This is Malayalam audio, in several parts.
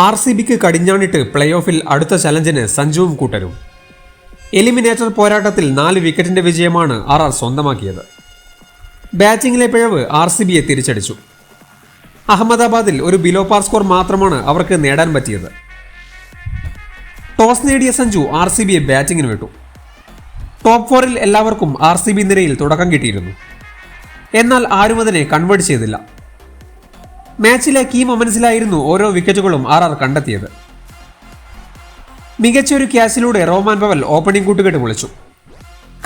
ആർ സി ബിക്ക് കടിഞ്ഞാണിട്ട് പ്ലേ ഓഫിൽ അടുത്ത ചലഞ്ചിന് സഞ്ജുവും കൂട്ടരും. എലിമിനേറ്റർ പോരാട്ടത്തിൽ നാല് വിക്കറ്റിന്റെ വിജയമാണ് ആർ ആർ സ്വന്തമാക്കിയത്. ബാറ്റിംഗിലെ പിഴവ് ആർ സി ബിയെ തിരിച്ചടിച്ചു. അഹമ്മദാബാദിൽ ഒരു ബിലോ പാർ സ്കോർ മാത്രമാണ് അവർക്ക് നേടാൻ പറ്റിയത്. ടോസ് നേടിയ സഞ്ജു ആർ സി ബിയെ ബാറ്റിംഗിന് വിട്ടു. ടോപ്പ് ഫോറിൽ എല്ലാവർക്കും ആർ സി ബി നിരയിൽ തുടക്കം കിട്ടിയിരുന്നു. എന്നാൽ ആരും അതിനെ കൺവേർട്ട് ചെയ്തില്ല. മാച്ചിലെ കീ മൊമെന്റ്സിലായിരുന്നു ഓരോ വിക്കറ്റുകളും ആർ ആർ കണ്ടെത്തിയത്. മികച്ചൊരു ക്യാച്ചിലൂടെ റോമാൻ പവൽ ഓപ്പണിംഗ് കൂട്ടുകെട്ട് വിളിച്ചു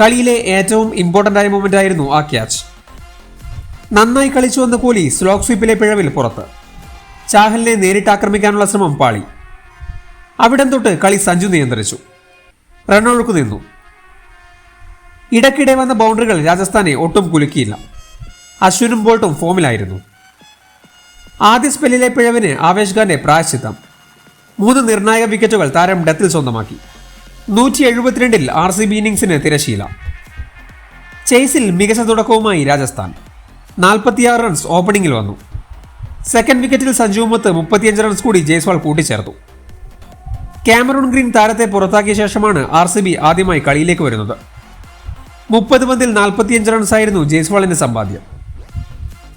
കളിയിലെ ഏറ്റവും ഇമ്പോർട്ടന്റ് ആയ മൊമെന്റ് ആയിരുന്നു ആ ക്യാച്ച്. നന്നായി കളിച്ചു വന്ന കോലി സ്ലോക്ക് സ്വീപ്പിലെ പിഴവിൽ പുറത്ത്. ചാഹലിനെ നേരിട്ട് ആക്രമിക്കാനുള്ള ശ്രമം പാളി. അവിടം തൊട്ട് കളി സഞ്ജു നിയന്ത്രിച്ചു. റണ്ണൊഴുക്കു നിന്നു. ഇടയ്ക്കിടെ വന്ന ബൗണ്ടറികൾ രാജസ്ഥാനെ ഒട്ടും കുലുക്കിയില്ല. അശ്വിനും ബോൾട്ടും ഫോമിലായിരുന്നു. ആദ്യ സ്പെല്ലിലെ പിഴവിന് ആവേശ് ഖാന്റെ പ്രായശ്ചിത്തം. മൂന്ന് നിർണായക വിക്കറ്റുകൾ താരം ഡത്തിൽ സ്വന്തമാക്കി. നൂറ്റി എഴുപത്തിരണ്ടിൽ ആർ സി ബി ഇന്നിംഗ്സിന് തിരശീല ചേസിൽ മികച്ച തുടക്കവുമായി രാജസ്ഥാൻ. നാൽപ്പത്തിയാറ് റൺസ് ഓപ്പണിംഗിൽ വന്നു. സെക്കൻഡ് വിക്കറ്റിൽ സഞ്ജു മത്ത് മുപ്പത്തിയഞ്ച് റൺസ് കൂടി ജയ്സ്വാൾ കൂട്ടിച്ചേർത്തു. ക്യാമറൂൺ ഗ്രീൻ താരത്തെ പുറത്താക്കിയ ശേഷമാണ് ആർ സി ബി ആദ്യമായി കളിയിലേക്ക് വരുന്നത്. മുപ്പത് പന്തിൽ നാൽപ്പത്തിയഞ്ച് റൺസായിരുന്നു ജയ്സ്വാളിന്റെ സമ്പാദ്യം.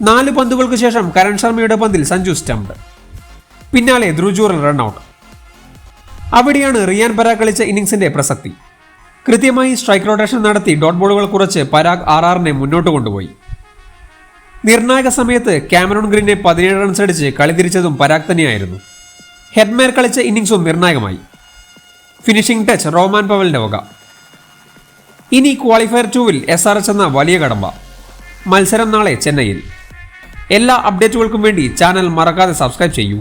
നാല് പന്തുകൾക്ക് ശേഷം കരൺ ശർമ്മയുടെ പന്തിൽ സഞ്ജു സ്റ്റംപ്. പിന്നാലെ ധ്രുജൂറൽ റൺഔട്ട്. അവിടെയാണ് റിയാൻ പരാഗ് കളിച്ച ഇന്നിംഗ്സിന്റെ പ്രസക്തി. കൃത്യമായി സ്ട്രൈക്ക് റൊട്ടേഷൻ നടത്തി ഡോട്ട് ബോളുകൾ കുറച്ച് പരാഗ് ആർ ആറിനെ മുന്നോട്ട് കൊണ്ടുപോയി. നിർണായക സമയത്ത് ക്യാമറോൺ ഗ്രീനെ പതിനേഴ് റൺസ് അടിച്ച് കളി തിരിച്ചതും പരാഗ് തന്നെയായിരുന്നു. ഹെഡ്മേർ കളിച്ച ഇന്നിംഗ്സും നിർണായകമായി. ഫിനിഷിംഗ് ടച്ച് റോമാൻ പവലിന്റെ വക. ഇനി ക്വാളിഫയർ ടൂവിൽ എസ് ആർ എച്ച് എന്ന വലിയ കടമ്പ. മത്സരം നാളെ ചെന്നൈയിൽ. എല്ലാ അപ്ഡേറ്റുകൾക്കും വേണ്ടി ചാനൽ മറക്കാതെ സബ്സ്ക്രൈബ് ചെയ്യൂ.